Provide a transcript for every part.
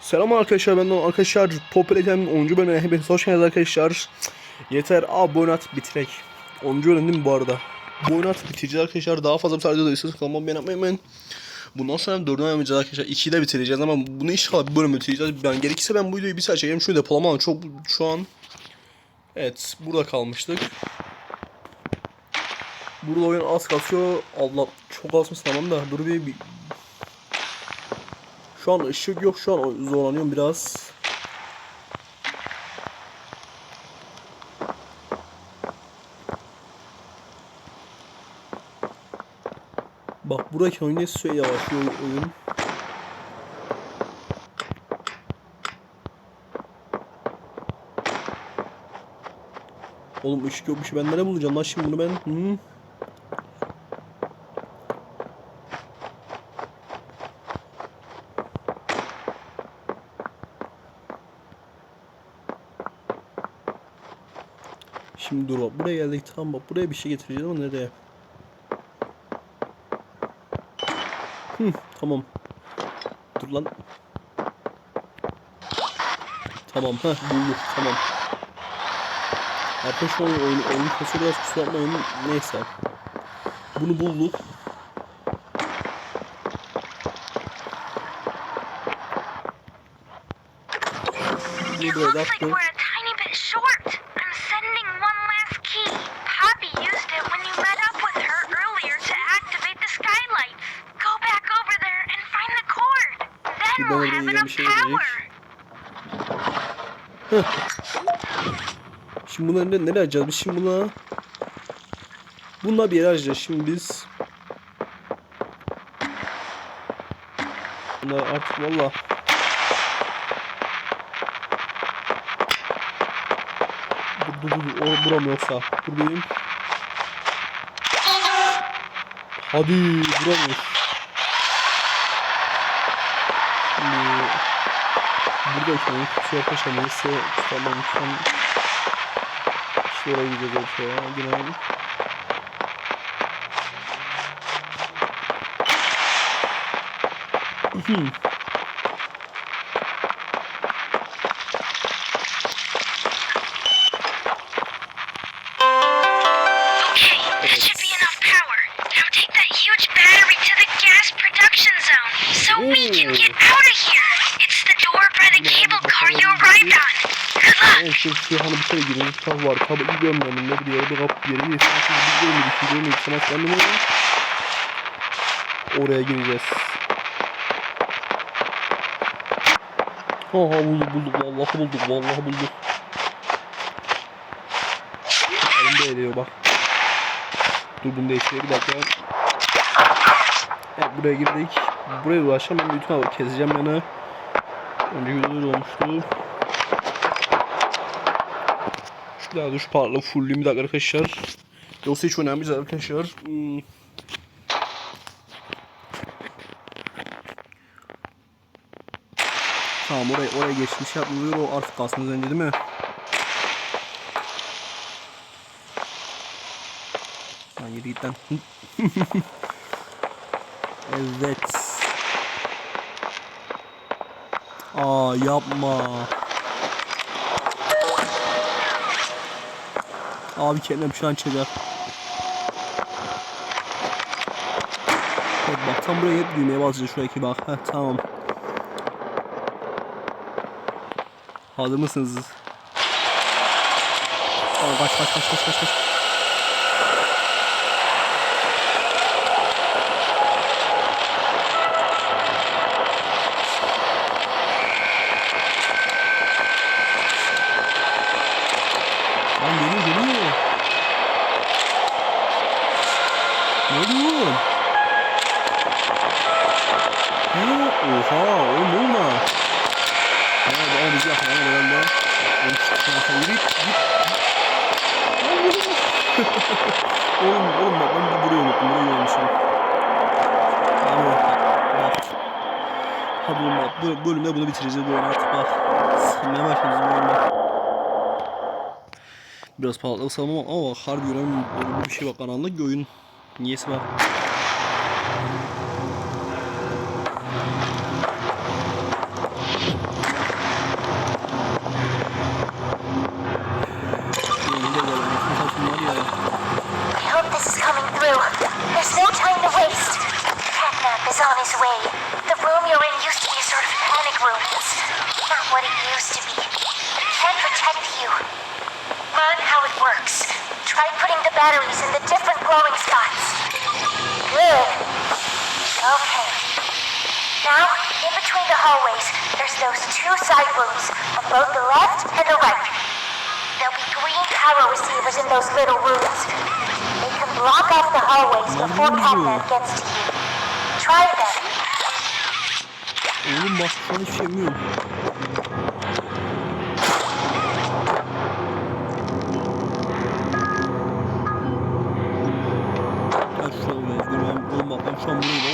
Selam arkadaşlar ben arkadaşlar Popülerite'nin 10. bölümüne hepiniz hoş geldiniz arkadaşlar. Yeter abone at bitirek. 10. bölüm değil bu arada? Abone at bitireceğiz arkadaşlar. Daha fazla bir tane da istiyorsanız kanalıma abone yapmayı unutmayın. Bundan sonra 4'ü yapmayacağız arkadaşlar. 2'yi de bitireceğiz ama bunu inşallah bir bölüm bitireceğiz. Ben gerekirse ben bu videoyu bir saat çekeyim. Şunu depolama ama çok şu an Evet burada kalmıştık. Burada oyun az kasıyor. Allah çok azmış tamam da dur bir, bir şu an ışık yok şu an zorlanıyorum biraz. Bak buradaki oyun neyse yavaşlıyor oyun. Oğlum ışık yokmuş ben nereye bulacağım lan şimdi bunu ben? Hı? Şimdi dur bak buraya geldik tamam bak buraya bir şey getireceğiz ama nereye? Hı, tamam. Dur lan. Tamam ha bulduk tamam. Arkadaşlar oyun oyun oyun kasıyor biraz kusura bakmayın neyse. Bunu bulduk. Bunu böyle yaptık. Bana have bir şey verecek. Şimdi bunları ne, nereye açacağız? Biz şimdi buna... Bununla bir yere açacağız şimdi biz. Bunlar artık valla... Dur dur dur, o buram yoksa. Diyeyim. Hadi buramıyor. Şimdi... Burada şimdi şey yapışamayız. Tamam şu an... Şuraya gideceğiz ortaya. Girelim. Hmm. Good luck. Evet, şu, şu hani bir şey girmiş kap var. Kabı iyi görmedim. Ne bir yere bir kapı bir yere bir yere bir yere bir yere bir yere kendime Oraya gireceğiz. Aha bulduk bulduk vallahi bulduk vallahi bulduk. Elimde eriyor bak. Dur bunu değiştireyim bir dakika. Evet buraya girdik. Buraya ulaşacağım ben bütün keseceğim yani. Önce videoda olmuştu. Şurada duş parla fullleyeyim bir dakika arkadaşlar. Yoksa hiç önemli değil arkadaşlar. Hmm. Tamam oraya oraya geçmiş yapmıyor o artık kalsın önce değil mi? Lan yürü git lan. evet. Aa yapma. Abi kendim şu an çeker. Evet bak tam buraya hep düğmeye basacağız şuradaki bak. Heh tamam. Hazır mısınız? Tamam kaç kaç kaç kaç kaç kaç. bu bölümde bunu bitireceğiz. Bu artık bak. Sinirleme başlamışız bu bölümde. Biraz pahalı sanmam ama harbi gören bir şey bak karanlık göğün. Niyesi bak. There's no time to waste. Catnap is on his way. The room you're in used to be Not what it used to be. It can protect you. Learn how it works. Try putting the batteries in the different glowing spots. Good. Okay. Now, in between the hallways, there's those two side rooms on both the left and the right. There'll be green power receivers in those little rooms. They can block off the hallways before Catnap gets to you. Oğlum an hiçbir şey. Ben şu an bak ben şu an buradayım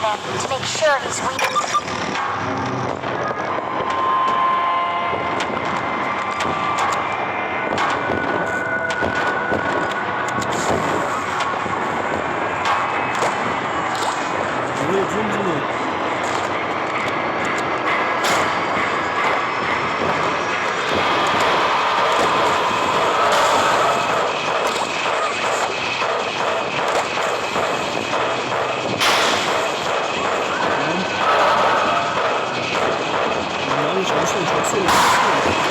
him to make sure he's weak. see.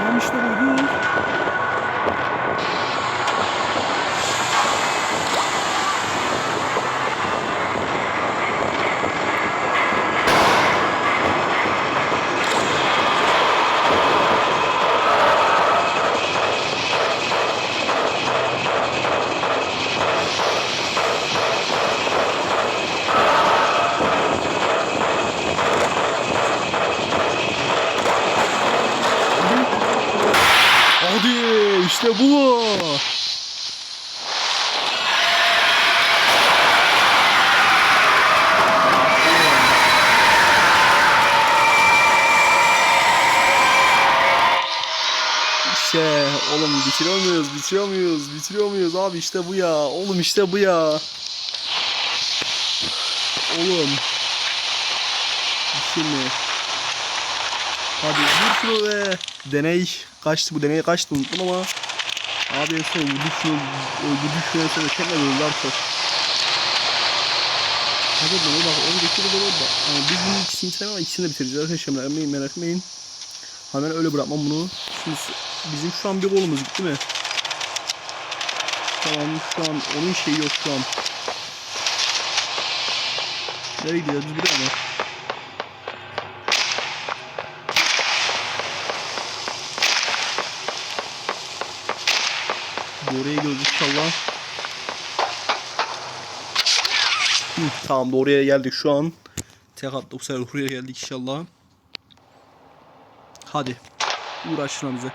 Ha, Tamam işte buydu. işte bu. İşte oğlum bitiriyor muyuz? Bitiriyor muyuz? Bitiriyor muyuz abi işte bu ya. Oğlum işte bu ya. Oğlum. Şimdi. Hadi vur şunu be. Deney kaçtı bu deney kaçtı unuttum ama. Şunu en son kendine öldü artık. Hadi lan bak 10 dakika da. Yani biz bunun ikisini bitiremem ama ikisini de bitireceğiz arkadaşlar merak etmeyin merak etmeyin. Hemen öyle bırakmam bunu. Şimdi bizim şu an bir golümüz gitti mi? Tamam şu an onun şeyi yok şu an. Nereye gidiyoruz biz buraya mı? Doğruya gidiyoruz inşallah. Tamam doğruya geldik şu an. Tek atla bu sefer buraya geldik inşallah. Hadi. Uğraş şuna bize.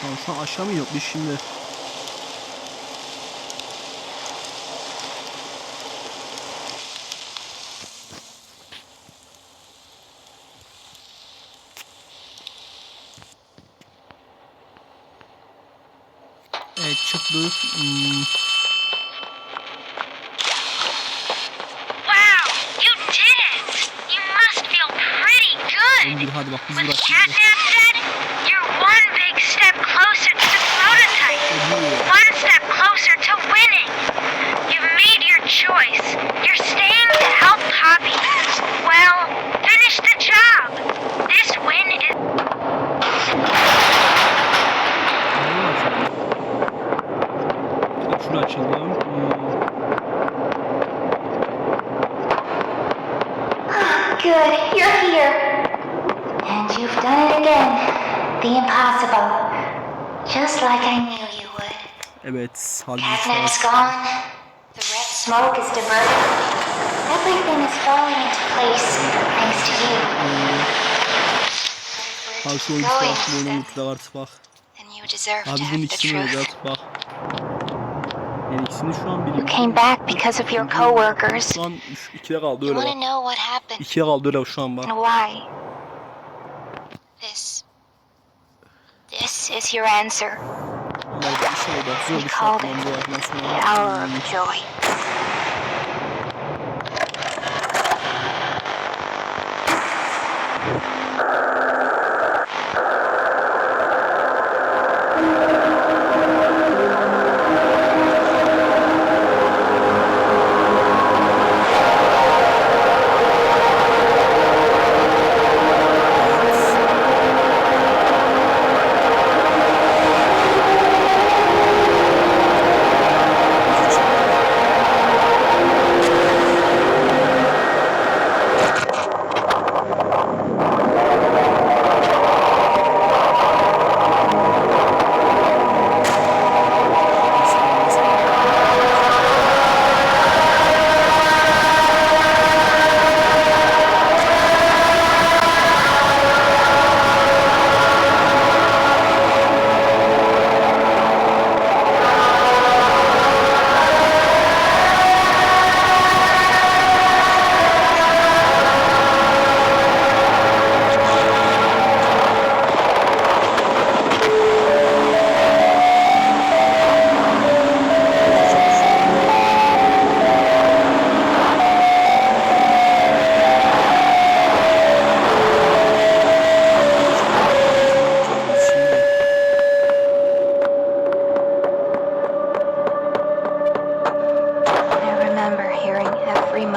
Tamam şu an aşağı mı yok biz şimdi? Job. This win is Şunu açalım. Hmm, Good, you're here. And you've done it again. The impossible. Just like I knew you would. Evet. Biz gone. The red smoke is diverted. Everything is falling into place thanks to you. Abi şu oyuncu artık oyunu then, artık bak. then you deserve Abi bunun ikisini bak. Yani ikisini şu an You came back because of your coworkers. Şu an üç, ikiye kaldı You öyle want to bak. know what happened İkiye kaldı öyle şu an bak. and why. This. This is your answer. Vallahi bir şey oldu. Zor bir şey called yapmam it. bu yaştan The sonra. hour Hmm, of joy.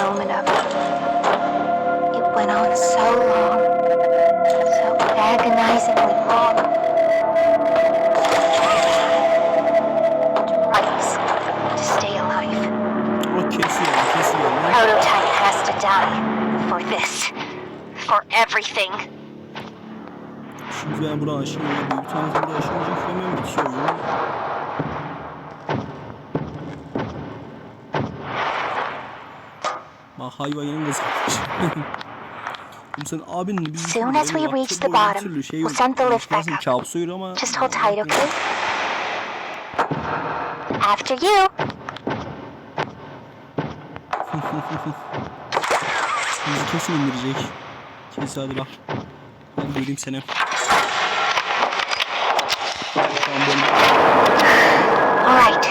Moment of it. It went on so long, so agonizingly long. Twice to stay alive. O kesiyor, kesiyor. Ne? Prototype has to die for this, for everything. Şimdi ben aşınca, büyük aşınca bitiyor oyun. Bak hayvan yanında kızarmış. Oğlum sen abin biz Soon as we reach the bottom, we'll send the lift back up. Ama. Just hold tight, okay? After you. Bizi kesin indirecek. Kesin hadi bak. Hadi göreyim seni. Tamam böyle. All right.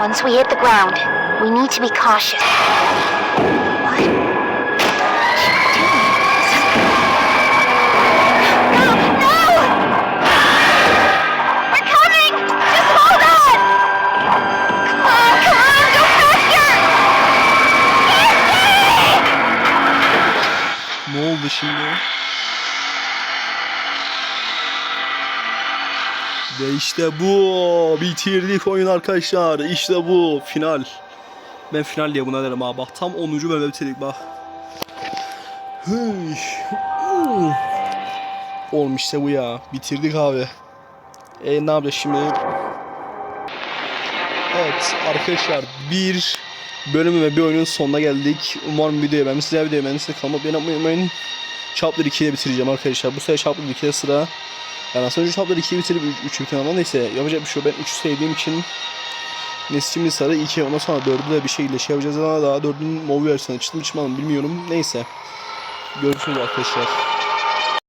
Once we hit the ground, we need to be cautious. İşte bu. Bitirdik oyun arkadaşlar. İşte bu. Final. Ben final diye buna derim ha. Bak tam 10. bölümde bitirdik bak. Hıy. Oğlum işte bu ya. Bitirdik abi. E ne yapacağız şimdi? Evet arkadaşlar bir bölümü ve bir oyunun sonuna geldik. Umarım videoyu beğenmişsiniz. Videoyu beğenmişsiniz. Kanalıma abone olmayı unutmayın. Chapter 2'de bitireceğim arkadaşlar. Bu sefer Chapter 2'de sıra. Ben aslında önce Chapter 2'yi bitirip 3'ü bitirdim ama neyse yapacak bir şey yok. Ben 3'ü sevdiğim için Nescimli Sarı 2 ondan sonra 4'ü de bir şeyle şey yapacağız ama daha 4'ün Movi versiyonu çıktı mı çıkmadı bilmiyorum. Neyse. Görüşürüz arkadaşlar.